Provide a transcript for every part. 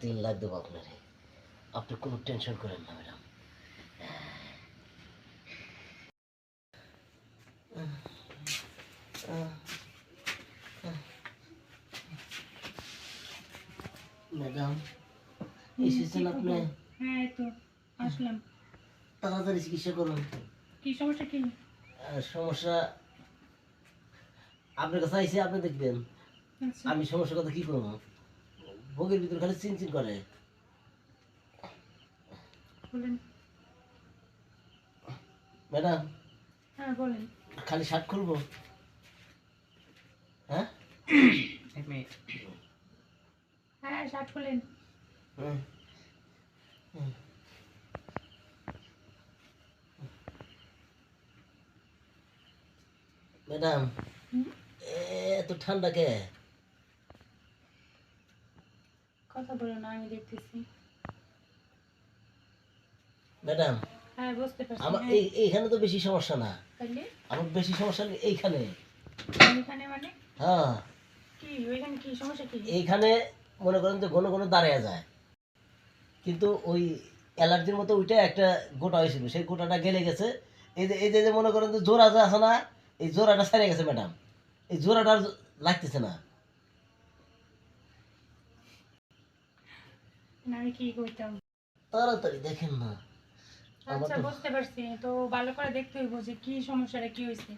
তিন লাখ দেবো আপনারে। আপনি কোনো টেনশন করেন না ম্যাডাম। ম্যাডাম এসেছেন আপনি হ্যাঁ তো আসলাম। তাড়াতাড়ি চিকিৎসা করুন কি সমস্যা কি? সমস্যা আপনার কাছে আইসে আপনি দেখবেন। আচ্ছা। আমি সমস্যার কথা কি করব? ভোগের ভিতরে খালি চিনচিন করে। ম্যাডাম হ্যাঁ বলেন। খালি শার্ট খুলবো? হ্যাঁ? হ্যাঁ শার্ট খুলেন। হুম। হুম। ম্যাডাম? এত ঠান্ডা কে? কথা বলো না আমি দেখতেছি। ম্যাডাম হ্যাঁ বুঝতে পারছি আমার হ্যাঁ, এই এইখানে তো বেশি সমস্যা না। তাহলে আমার বেশি সমস্যা এইখানে। ওইখানে মানে? হ্যাঁ। কি ওইখানে কি সমস্যা কি? এইখানে মনে করেন যে ঘন ঘন দাঁড়িয়ে যায়। কিন্তু ওই অ্যালার্জির মতো ওইটা একটা গোটা হয়েছিল। সেই গোটাটা গেলে গেছে। এই যে এই যে যে মনে করেন যে জোড়া যে আছে না এই জোড়াটা সেরে গেছে ম্যাডাম। এই জোড়াটা আর লাগতেছে না। না, আমি কি করতাম তাড়াতাড়ি দেখেন না। আমার আচ্ছা বুঝতে পারছি। তো ভালো করে দেখতে হইব যে কি সমস্যাটা কি হয়েছে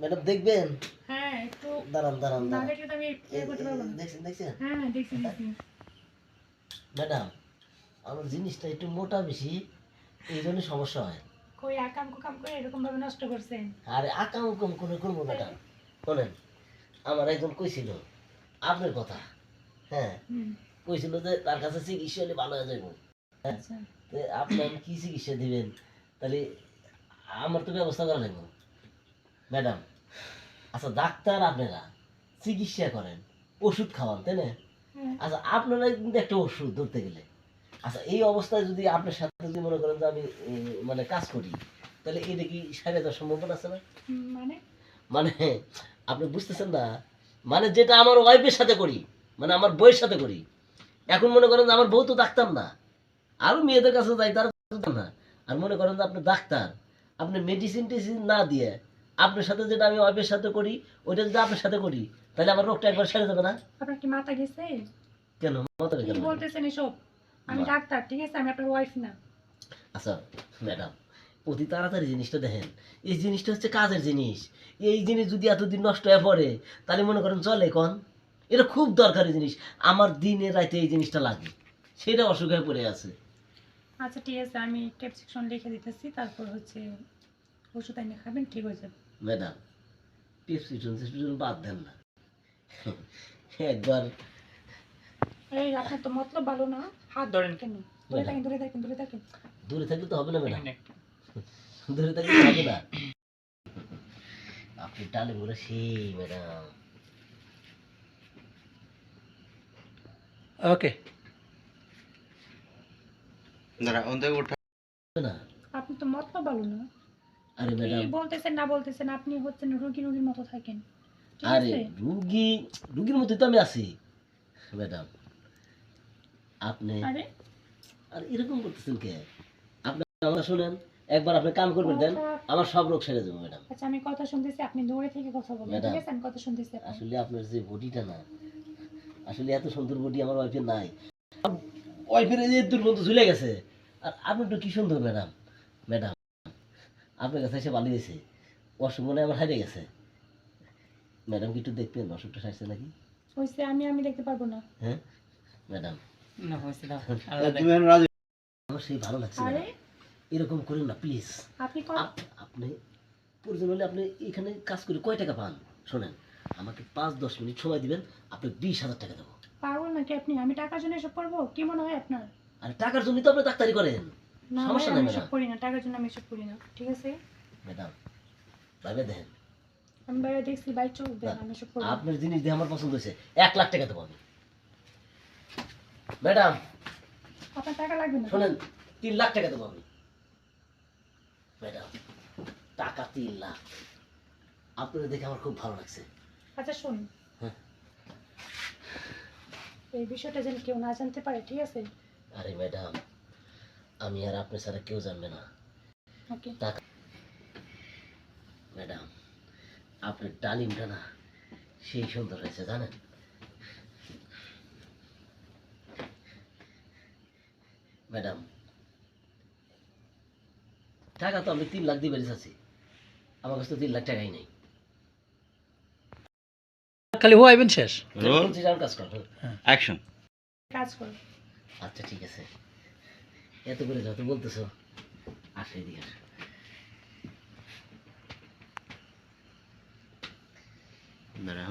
ম্যাডাম দেখবেন? হ্যাঁ একটু দাঁড়ান দাঁড়ান না দেখলে তো আমি এই- ইয়ে করতে পারব না। দেখছেন দেখছেন? হ্যাঁ হ্যাঁ দেখছি দেখছি। ম্যাডাম আমার জিনিসটা একটু মোটা বেশি এই জন্য সমস্যা হয়। কই আকাম কুকাম করে এরকম ভাবে নষ্ট করছেন? আরে আকাম উকাম করে করব ম্যাডাম। শোনেন আমার একজন কইছিল আপনার কথা। হ্যাঁ। কইছিল যে তার কাছে চিকিৎসা হলে ভালো হয়ে যাব আচ্ছা। তো আপনি কি চিকিৎসা দিবেন? তাহলে আমার তো ব্যবস্থা করা লাগবে। ম্যাডাম আচ্ছা ডাক্তার আপনারা চিকিৎসা করেন ওষুধ খাওয়ান তাই না? হ্যাঁ। আচ্ছা আপনারা কিন্তু একটা ওষুধ ধরতে গেলে। আচ্ছা এই অবস্থায় যদি আপনার সাথে যদি মনে করেন যে আমি মানে কাজ করি তাহলে এটা কি সারে দেওয়ার সম্ভাবনা আছে না? মানে? মানে আপনি বুঝতেছেন না? মানে যেটা আমার ওয়াইফের সাথে করি মানে আমার বইয়ের সাথে করি। এখন মনে করেন যে আমার বউ তো ডাক্তার না। আরও মেয়েদের কাছে যাই তার না। আর মনে করেন যে আপনি ডাক্তার আপনি মেডিসিন টেডিসিন না দিয়ে আপনার সাথে যেটা আমি ওয়াইফের সাথে করি ওইটা যদি আপনার সাথে করি তাহলে আমার রোগটা একবার সেরে যাবে না? আপনার কি মাথা গেছে? কেন? মতো কি বলতেছেন এসব? আমি ডাক্তার ঠিক আছে? আমি আপনার ওয়াইফ না। আচ্ছা ম্যাডাম অতি তাড়াতাড়ি জিনিসটা দেখেন। এই জিনিসটা হচ্ছে কাজের জিনিস। এই জিনিস যদি এতদিন নষ্ট হয়ে পড়ে তাহলে মনে করেন চলে কন? এটা খুব দরকারি জিনিস। আমার দিনে রাতে এই জিনিসটা লাগে। সেটা অসুখ হয়ে পড়ে আছে। আচ্ছা ঠিক আছে আমি ক্যাপসিকশন লিখে দিতেছি তারপর হচ্ছে ওষুধ এনে খাবেন ঠিক হয়ে যাবে। ম্যাডাম প্রেসক্রিপশন প্রেসক্রিপশন বাদ দেন না। একবার এই আপনার তো মতলব ভালো না। হাত ধরেন কেন? ধরে থাকেন ধরে থাকেন ধরে থাকেন। দূরে থাকলে তো হবে না ম্যাডাম। দূরে থাকলে হবে না। আপনি ডালে বলে সেই ম্যাডাম। ওকে দাঁড়া ওদের ওঠা না। আপনি তো মতলব ভালো না। আরে কি ম্যাডাম। বলতেছেন না বলতেছেন আপনি হচ্ছেন রুগী রুগীর মতো থাকেন। আরে রুগী রুগীর মধ্যে তো আমি আছি। ম্যাডাম আপনি আরে? আর এরকম করতেছেন কে? আপনি আমার শুনেন একবার আপনি কাম করবেন দেন আমার সব রোগ সেরে যাবে ম্যাডাম। আচ্ছা আমি কথা শুনতেছি আপনি দূরে থেকে কথা বলেন ম্যাডাম। ঠিক আছে? আমি কথা শুনতেছি আসলে আপনার যে বডিটা না আসলে এত সুন্দর বডি আমার ওয়াইফের নাই। ওয়াইফের এই দুর্গন্ধ ঝুলে গেছে আর আপনি তো কি সুন্দর ম্যাডাম ম্যাডাম আপনার কাছে এসে ভালো হয়েছে অসুখ মনে আমার হারিয়ে গেছে। ম্যাডাম কি একটু দেখবেন অসুখটা সারছে নাকি? হয়েছে আমি আমি দেখতে পারব না। হ্যাঁ? ম্যাডাম না হয়েছে দাও তুমি এখন রাজি আমার সেই ভালো লাগছে আরে। এরকম করেন না প্লিজ আপনি আপনি প্রয়োজন হলে আপনি এখানে কাজ করে কয় টাকা পান? শোনেন। আমাকে পাঁচ দশ মিনিট সময় দিবেন আপনি বিশ হাজার টাকা দেবো। পাগল নাকি আপনি? আমি টাকার জন্য এসব করব? কি মনে হয় আপনার? আর টাকার জন্যই তো আপনি ডাক্তারি করেন। না সমস্যা আমি নাই এসব ম্যাডাম। করি না টাকার জন্য আমি এসব করি না ঠিক আছে? ম্যাডাম ভাবে দেখেন। আমি বাইরে দেখছি বাইক চলবে না, আমি এসব করি না। আপনার জিনিস দিয়ে আমার পছন্দ হয়েছে এক লাখ টাকা দেবো আমি। ম্যাডাম আপনার টাকা লাগবে না? শোনেন তিন লাখ টাকা দেবো আমি। ম্যাডাম টাকা তিন লাখ। আপনাদের দেখে আমার খুব ভালো লাগছে। আচ্ছা শুন। হ্যাঁ। এই বিষয়টা যেন কেউ না জানতে পারে ঠিক আছে? আরে ম্যাডাম আমি আর আপনি ছাড়া কেউ জানবে না। ওকে। ম্যাডাম আপনার ডালিমটা না সেই সুন্দর হয়েছে জানেন? ম্যাডাম টাকা তো আমি তিন লাখ দিয়ে বেরিয়ে আছি। আমার কাছে তো তিন লাখ টাকাই নেই। খালি শেষ। কাজ কর অ্যাকশন কাজ করো। আচ্ছা ঠিক আছে। এত করে যত বলতেছো। আসে দিয়ে। দাঁড়া